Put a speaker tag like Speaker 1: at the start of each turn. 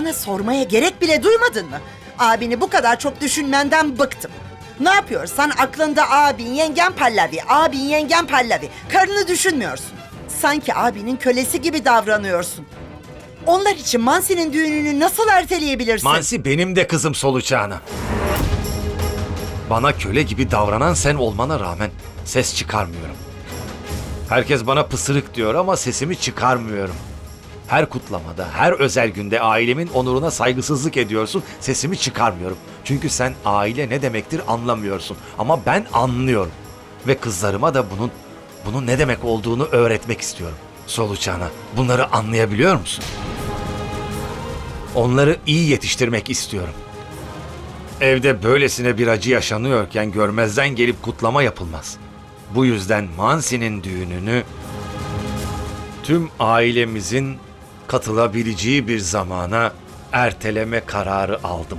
Speaker 1: Bana sormaya gerek bile duymadın mı? Abini bu kadar çok düşünmenden bıktım. Ne yapıyorsan aklında abin yengen Pallavi, abin yengen Pallavi. Karını düşünmüyorsun. Sanki abinin kölesi gibi davranıyorsun. Onlar için Mansi'nin düğününü nasıl erteleyebilirsin?
Speaker 2: Mansi benim de kızım solucağına. Bana köle gibi davranan sen olmana rağmen ses çıkarmıyorum. Herkes bana pısırık diyor ama sesimi çıkarmıyorum. Her kutlamada, her özel günde ailemin onuruna saygısızlık ediyorsun, sesimi çıkarmıyorum. Çünkü sen aile ne demektir anlamıyorsun. Ama ben anlıyorum. Ve kızlarıma da bunun, bunun ne demek olduğunu öğretmek istiyorum. Solucağına, bunları anlayabiliyor musun? Onları iyi yetiştirmek istiyorum. Evde böylesine bir acı yaşanıyorken görmezden gelip kutlama yapılmaz. Bu yüzden Mansi'nin düğününü tüm ailemizin katılabileceği bir zamana erteleme kararı aldım.